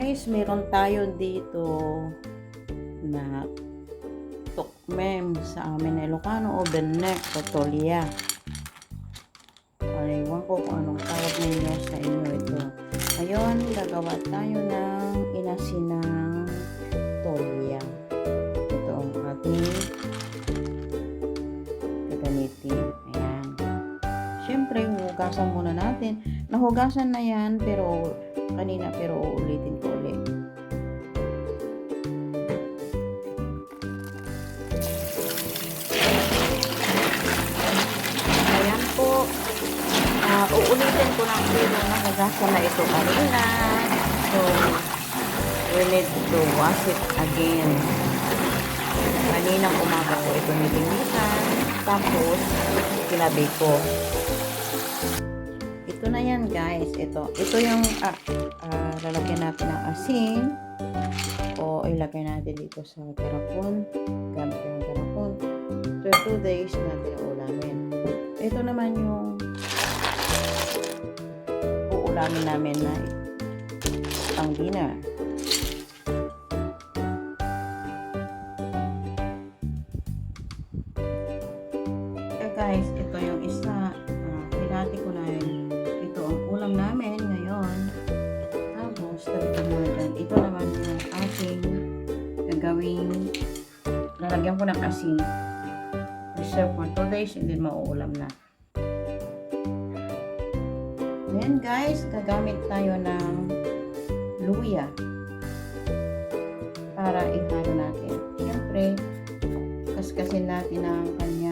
Guys, meron tayo dito na tukmem sa amin Ilocano o Benek, Totolya. Ewan ko kung anong tawag ninyo sa inyo ito. Ngayon, gagawa tayo ng inasinang tolya. Ito ang ating gagamitin. Ayan. Siyempre, hugasan muna natin. Nahugasan na yan, pero kanina, pero uulitin ko ulit. Ayan po. Ah, uulitin ko lang pero nahugasan na ito kanina. So, we need to wash it again. Kaninang umaga ko ito nilinisan. Tapos, kinabi ko. Ito na yan guys. Ito. Ito yung ah, ah, lalagyan natin ng asin. O ilagay natin dito sa garapon. Gamit yung garapon. So, 2 days natin ulamin. Ito naman yung uulamin namin na pang dinner. Eh guys, gagawing lalagyan ko ng asin. Reserve for 2 days, hindi mauulam na. Then guys, gagamit tayo ng luya para ihalo natin. Siyempre, kaskasin natin ang kanyang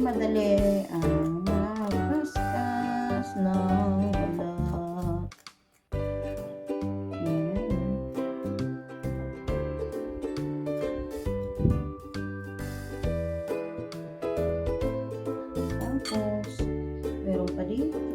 madali ang magkaskas ng balat. Yan. Tapos, meron pa dito.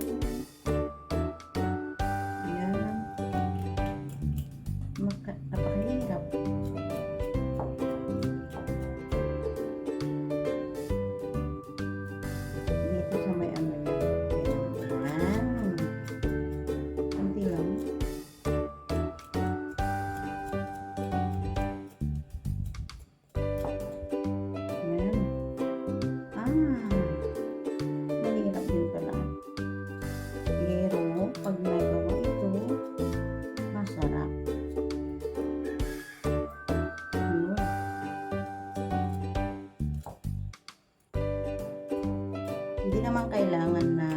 Hindi naman kailangan na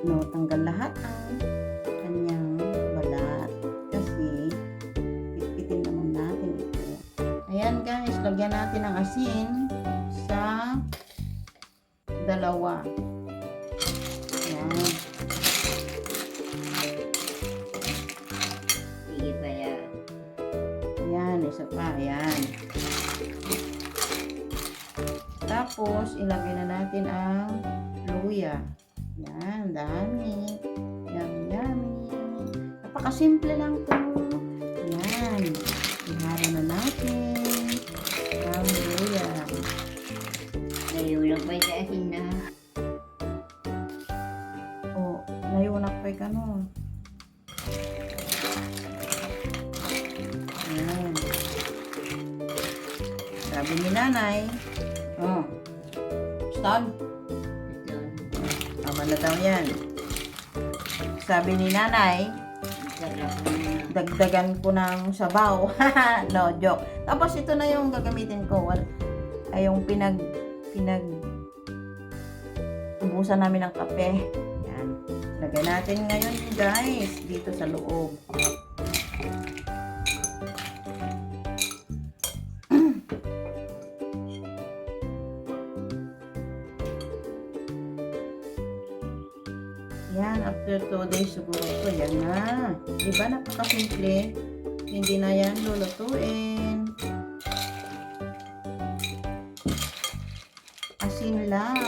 no, tanggal lahat ang kanyang balat kasi pitpitin naman natin ito. Ayan guys, lagyan natin ng asin sa dalawa. Ayan. Sige ba yan? Ayan, isa pa. Ayan. Tapos, ilagay na natin ang luya. Yan, dami. Yummy, yummy. Napakasimple lang to. Yan. Ihalo na natin ang luya. Nalulog ba sa asin na? O, layo na pa ka no. Yan. Sabi ni nanay, oh, Ito. Tama na daw yan. Sabi ni nanay, dagdagan ko ng sabaw. no, joke. Tapos ito na yung gagamitin ko. Ay yung pinag, pinag, ubusan namin ng kape. Yan. Lagay natin ngayon guys, dito sa loob. Yan, after 2 days siguro ito, yan na. Di ba napakasimple? Hindi na yan lulutuin. Asin lang.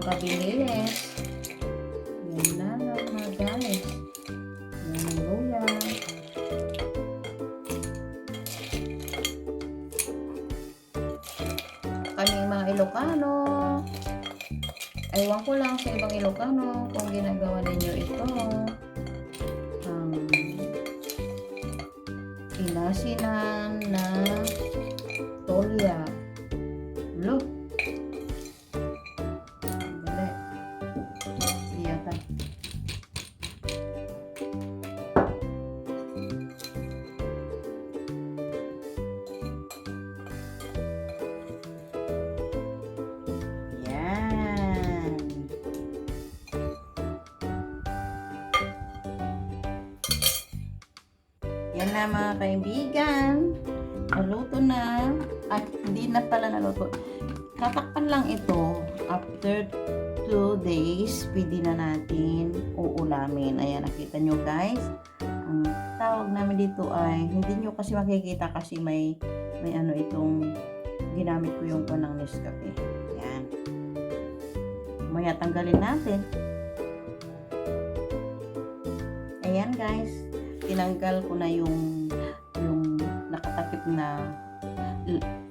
Kabilis. Yan lang lang mga guys. Yan ang luya. Kami mga Ilocano. Ewan ko lang sa ibang Ilocano kung ginagawa ninyo ito. Um, inasinan na Yan na mga kaibigan. Naluto na. At hindi na pala naluto. Tatakpan lang ito. After 2 days, pwede na natin uulamin. Ayan, nakita nyo guys. Ang tawag namin dito ay, hindi nyo kasi makikita kasi may, may ano itong, ginamit ko yung panang Nescafe. Ayan. Maya tanggalin natin. Ayan guys, tinanggal ko na yung yung nakatakip na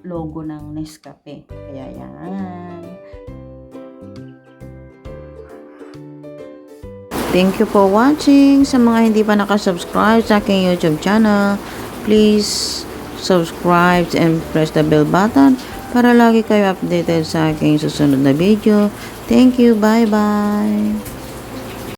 logo ng Nescafe. Kaya yan. Thank you for watching. Sa mga hindi pa nakasubscribe sa aking YouTube channel, please subscribe and press the bell button para lagi kayo updated sa aking susunod na video. Thank you. Bye-bye.